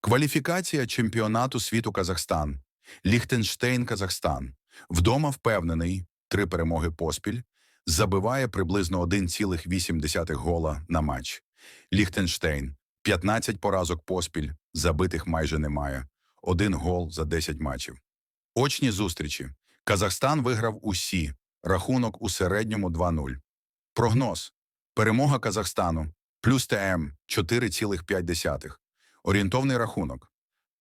Кваліфікація чемпіонату світу Казахстан. Ліхтенштейн, Казахстан. Вдома впевнений, три перемоги поспіль. Забиває приблизно 1,8 гола на матч. Ліхтенштейн. 15 поразок поспіль, забитих майже немає. Один гол за 10 матчів. Очні зустрічі. Казахстан виграв усі. Рахунок у середньому 2-0. Прогноз. Перемога Казахстану. Плюс ТМ 4,5. Орієнтовний рахунок.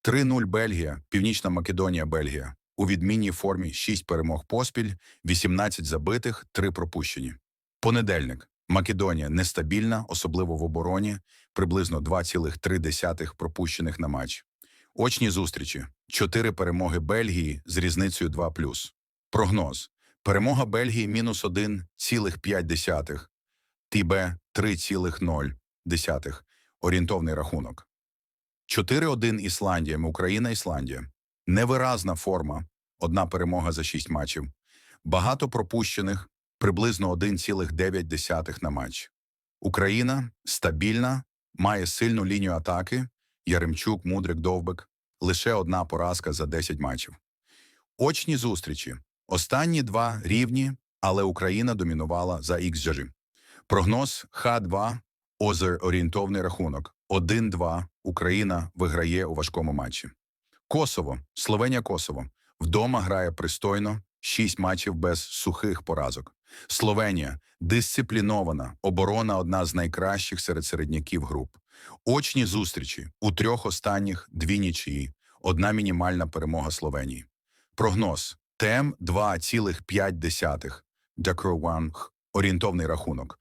3-0 Бельгія, Північна Македонія, Бельгія. У відмінній формі 6 перемог поспіль, 18 забитих, 3 пропущені. Понедельник. Македонія нестабільна, особливо в обороні, приблизно 2,3 пропущених на матч. Очні зустрічі. 4 перемоги Бельгії з різницею 2+. Прогноз. Перемога Бельгії мінус 1,5. Тібе 3,0. Орієнтовний рахунок. 4-1 Ісландія, Україна, Ісландія. Невиразна форма. Одна перемога за 6 матчів. Багато пропущених, приблизно 1,9 на матч. Україна стабільна, має сильну лінію атаки. Яремчук, Мудрик, Довбик. Лише одна поразка за 10 матчів. Очні зустрічі. Останні два рівні, але Україна домінувала за XGG. Прогноз Х2 Озер орієнтовний рахунок 1-2. Україна виграє у важкому матчі. Косово, Словенія Косово. Вдома грає пристойно, 6 матчів без сухих поразок. Словенія дисциплінована, оборона одна з найкращих серед середняків груп. Очні зустрічі у трьох останніх дві нічиї, одна мінімальна перемога Словенії. Прогноз ТМ 2,5. Дякрованг орієнтовний рахунок